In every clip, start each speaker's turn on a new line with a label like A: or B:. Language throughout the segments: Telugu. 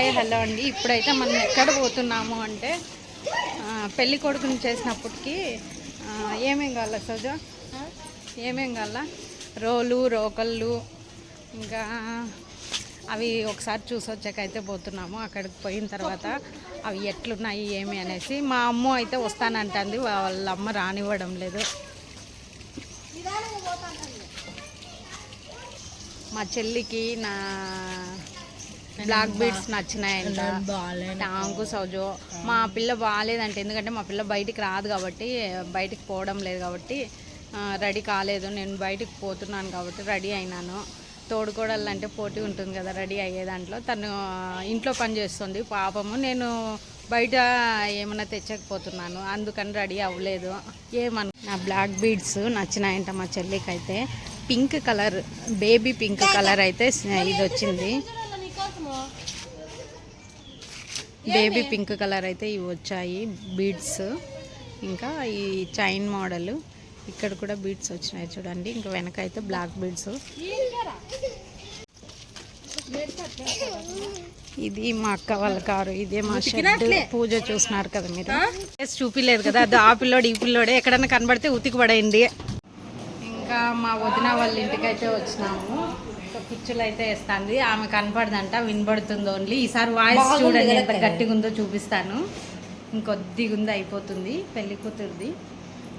A: హాయ్ హలో అండి. ఇప్పుడైతే మనం ఎక్కడ పోతున్నాము అంటే పెళ్ళి కొడుకుని చేసినప్పటికి ఏమేం కావాలా సోజా? ఏమేం కావాల? రోలు రోకళ్ళు ఇంకా అవి ఒకసారి చూసొచ్చాక అయితే పోతున్నాము. అక్కడికి పోయిన తర్వాత అవి ఎట్లున్నాయి ఏమి అనేసి. మా అమ్మ అయితే వస్తానంటుంది. వాళ్ళ అమ్మ రానివ్వడం లేదు. మా చెల్లికి నా బ్లాక్ బీడ్స్ నచ్చినాయంట. టాంకు సౌజో. మా పిల్ల బాగాలేదంటే ఎందుకంటే మా పిల్ల బయటికి రాదు కాబట్టి బయటికి పోవడం లేదు కాబట్టి రెడీ కాలేదు. నేను బయటికి పోతున్నాను కాబట్టి రెడీ అయినాను. తోడుకోడలు అంటే పోటీ ఉంటుంది కదా రెడీ అయ్యే దాంట్లో. తను ఇంట్లో పని చేస్తుంది. పాపము నేను బయట ఏమైనా తెచ్చకపోతున్నాను. అందుకని రెడీ అవ్వలేదు. ఏమను? నా బ్లాక్ బీడ్స్ నచ్చినాయంట మా చెల్లికి అయితే pink colour baby pink colour అయితే ఇది వచ్చింది. బేబీ పింక్ కలర్ అయితే ఇవి వచ్చాయి బీడ్స్. ఇంకా ఈ చైన్ మోడల్ ఇక్కడ కూడా బీడ్స్ వచ్చినాయి చూడండి. ఇంకా వెనక అయితే బ్లాక్ బీడ్స్. ఇది మా అక్క వాళ్ళ కారు ఇదే మా షెడ్. పూజ చూస్తున్నారు కదా మీరు. చూపిలేదు కదా అది ఆ పిల్లోడు ఈ పిల్లోడే. ఎక్కడన్నా కనబడితే ఉతికి పడేయండి. ఇంకా మా వదిన వాళ్ళ ఇంటికి అయితే వచ్చినాము. పిచ్చులు అయితే వేస్తుంది. ఆమె కనపడదంట వినబడుతుంది ఓన్లీ ఈసారి వాయిస్ చూడండి ఎంత గట్టిగా ఉందో చూపిస్తాను. ఇంకొద్దిగా ఉంది అయిపోతుంది పెళ్ళి కూతురుది.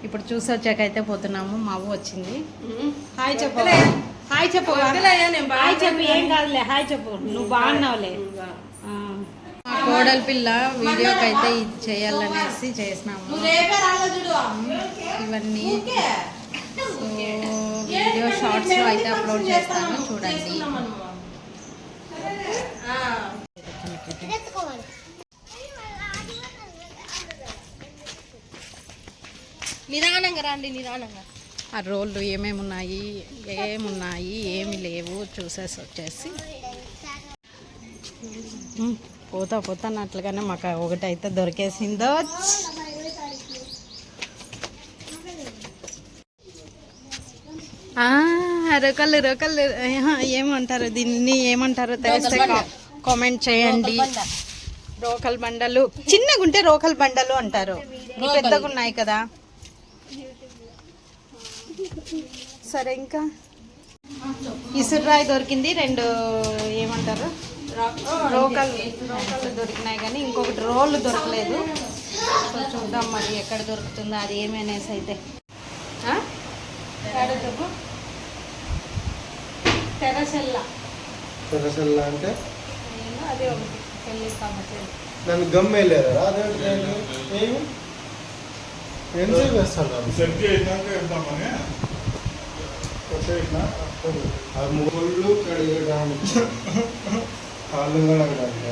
A: ఇప్పుడు చూసి వచ్చాకైతే పోతున్నాము మా అవ్వ వచ్చింది. హాయ్ చెప్పు. హాయ్ చెప్పు. హాయ్ చెప్పు ఏం కాదులే హాయ్ చెప్పు. నువ్వు బాగున్నావులే కోడలి పిల్ల వీడియోకి అయితే ఇది చేయాలనేసి చేసినాము. ఇవన్నీ. వీడియో షార్ట్స్లో అయితే అప్లోడ్ చేస్తాను చూడండి.
B: నిదానంగా రండి నిదానంగా.
A: ఆ రోళ్ళు ఏమేమి ఉన్నాయి ఏమున్నాయి ఏమి లేవు చూసేసి వచ్చేసి. పోతా పోతా అన్నట్లుగానే మాకు ఒకటైతే దొరికేసిందో రొకళ్ళు రొకళ్ళు ఏమంటారు దీన్ని ఏమంటారో తెలిస్తే కామెంట్ చేయండి. రోకల్ బండలు. చిన్నగా ఉంటే రోకల్ బండలు అంటారు. పెద్దగా ఉన్నాయి కదా. సరే ఇంకా. ఇసురాయి దొరికింది. రెండు ఏమంటారు? రోకల్ రోకల్ దొరికినాయి కానీ ఇంకొకటి రోళ్ళు దొరకలేదు. సో చూద్దాం మరి ఎక్కడ దొరుకుతుందో అది ఏమి అనేసి అయితే తెరసెల్లా.
C: తెరసెల్లా అంటే?
A: అదే ఒకటి.
C: నన్ను గమ్ వేయలేదా అదేంటి? ఏమి?
D: సెట్ అయినాక వెళ్దామని.
C: అది ముళ్ళు కడిగడానికి. కాళ్ళు కడగడానికి.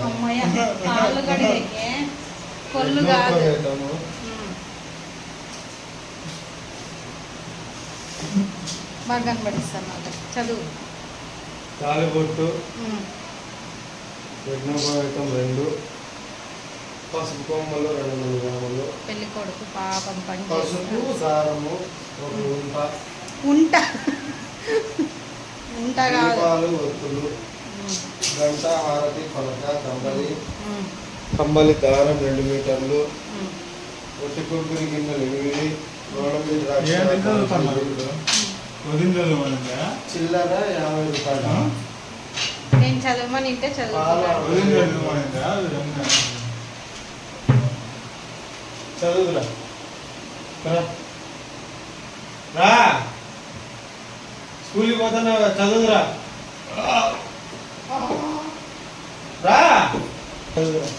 A: బాగా కనబడిస్తాను చదువు.
C: తాలిబొట్టు. యజ్ఞోపవేతం రెండు పసుపు కొమ్మలు రెండు మూడు గ్రాములు
A: పెళ్ళి కొడుకు పాపం పని
C: పసుపు. దారము ఒక ఉంట
A: ఉంట ఉంట
C: దీపాలు ఒత్తులు. గంట హారతి పలక కంబలి. కంబలి దారం రెండు మీటర్లు. ఒట్టి కొబ్బరి గిన్నెలు ఎనిమిది గోడమి ద్రాక్ష
D: చదవమనిందా
C: చిల్లర యాభై రూపాయలు.
A: నేను చదవమని ఇంటే.
C: చదువురా రా. స్కూల్కి పోతున్నా చదువురా రా. చదువురా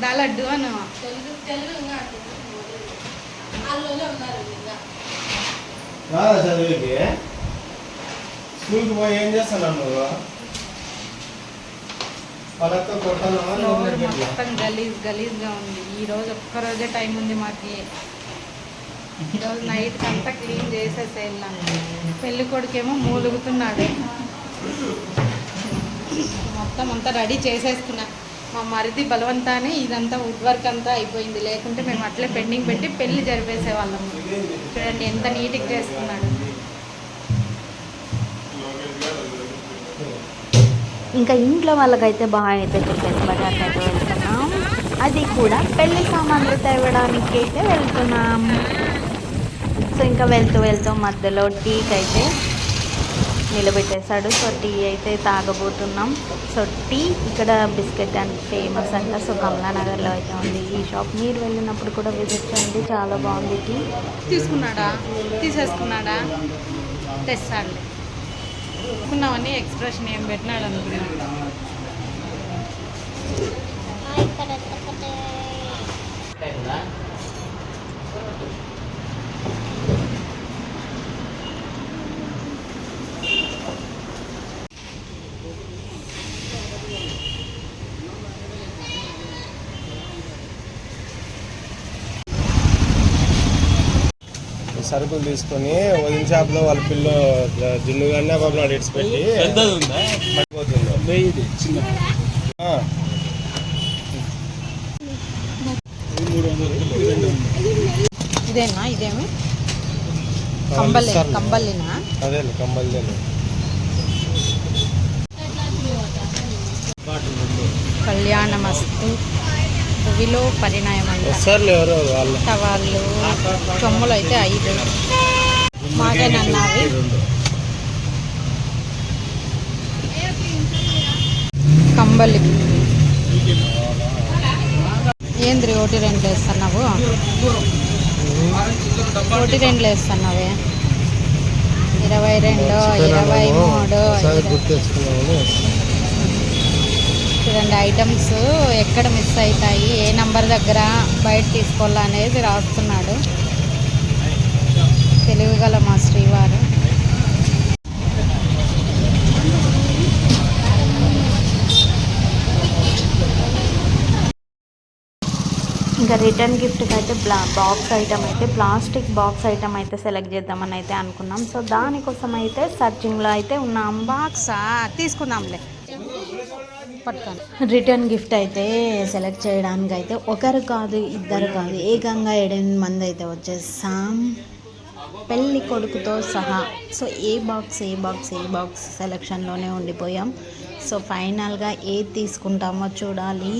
A: దా లడ్డు అను
B: తెలుగు తెలుగు ఉన్నారు.
C: రాదా చదువుకి స్కూల్కి పోయి ఏం చేస్తున్నావు నువ్వు?
A: ఫ్లోర్
C: లేదంటే
A: మొత్తం గలీజ్ గలీజ్గా ఉంది. ఈ రోజు ఒక్క రోజే టైం ఉంది మాకు. ఈరోజు నైట్ అంతా క్లీన్ చేసేసి వెళ్ళాను పెళ్ళి కొడుకేమో మూలుగుతున్నాడు. మొత్తం అంతా రెడీ చేసేసుకున్నా మా మరిది బలవంతానే ఇదంతా వుడ్ వర్క్ అంతా అయిపోయింది. లేకుంటే మేము అట్లే పెండింగ్ పెట్టి పెళ్ళి జరిపేసేవాళ్ళము చూడండి ఎంత నీట్గా చేసుకున్నాడు
E: ఇంకా ఇంట్లో వాళ్ళకైతే బాగా అయితే చెప్పేసి బజార్కి అయితే వెళ్తున్నాం. అది కూడా పెళ్ళి సామాన్లు తేవడానికి అయితే వెళ్తున్నాం. సో ఇంకా వెళ్తూ వెళ్తూ మధ్యలో టీకి అయితే నిలబెట్టేశాడు. సో టీ అయితే తాగబోతున్నాం. సో టీ ఇక్కడ బిస్కెట్ అండ్ ఫేమస్ అంట. సో కమలానగర్లో అయితే ఉంది ఈ షాప్. మీరు వెళ్ళినప్పుడు కూడా విజిట్ చేయండి. చాలా బాగుంది టీ.
A: తీసుకున్నాడా? తీసేసుకున్నాడా? తెస్తాడులే తీసుకున్నామని ఎక్స్ప్రెషన్ ఏం పెట్టినాడు అనుకున్నా.
C: సరుకులు తీసుకొని వదిన షాప్లో వాళ్ళ పిల్ల జిన్ను కానీ పాపం అడిగి పెట్టి పడిపోతుంది. ఆ,
A: ఇదేనా ఇదేమి? కంబల్లి
C: ఇస్తారులే.
A: కంబల్లినా
C: అదే
A: కళ్యాణమస్తు. భువిలో పరిణయం అంట.
C: వస్తారులే ఎవరో వాళ్ళు.
A: టవాళ్ళు చొమ్ములు అయితే ఐదు మాకేనన్నావి కంబలి. ఏంద్రి ఒకటి రెండు వేస్తున్నావు? ఒకటి రెండు వేస్తున్నావే. ఇరవై రెండు ఇరవై మూడు చూడండి ఐటమ్స్ ఎక్కడ మిస్ అవుతాయి ఏ నంబర్ దగ్గర బయట తీసుకోవాలా అనేది రాస్తున్నాడు. తెలివిగల మా శ్రీవారు.
E: ఇంకా రిటర్న్ గిఫ్ట్కి అయితే బ్లా బాక్స్ ఐటమ్ అయితే ప్లాస్టిక్ బాక్స్ ఐటమ్ అయితే సెలెక్ట్ చేద్దామని అయితే అనుకున్నాం. సో దానికోసం అయితే సర్చింగ్లో అయితే ఉన్నాం.
A: బాక్సా తీసుకుందాంలే. పట్టుకోండి
E: రిటర్న్ గిఫ్ట్ అయితే సెలెక్ట్ చేయడానికి అయితే ఒకరు కాదు ఇద్దరు కాదు ఏకంగా ఏడెనిమిది మంది అయితే వచ్చేసాం. పెళ్ళి కొడుకుతో సహా. So A box A box A box సెలెక్షన్లోనే ఉండిపోయాం. సో ఫైనల్గా ఏది తీసుకుంటామో చూడాలి.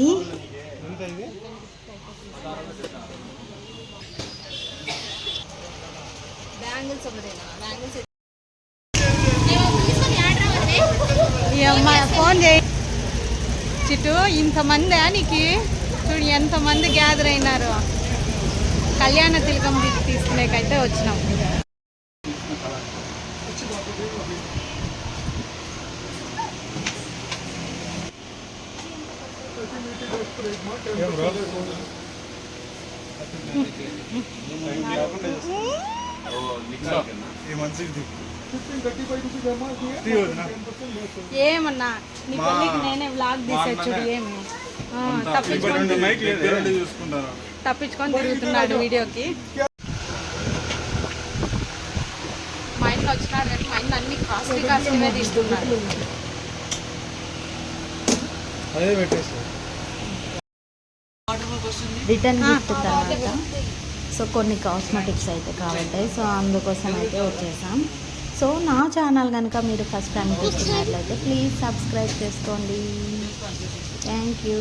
A: ఫోన్ చేయి. చిట్టు ఇంతమంది నీకు చూడు ఎంతమంది గ్యాదర్ అయినారు. కళ్యాణ తిలకం బీచ్ తీసుకునేకైతే వచ్చినాం.
D: ఈ మంచిది.
A: ఏమన్నా? నీ పెళ్ళికి నేనే వ్లాగ్ తీసా చూడు ఏమి? తప్పించుకొని తిరుగుతున్నాడు వీడియోకి. మా ఇంట్లో వచ్చినాడు కానీ మా ఇంట్లో అన్ని కాస్ట్లీ కాస్ట్లీగా తీసుకున్నాడు
E: రిటర్న్ గిఫ్ట్ తర్వాత. సో కొన్ని కాస్మెటిక్స్ అయితే కావాలి సో అందుకోసం అయితే వచ్చేసాం. సో నా ఛానల్ కనుక మీరు ఫస్ట్ టైం చూస్తున్నట్లయితే ప్లీజ్ సబ్స్క్రైబ్ చేసుకోండి. Thank you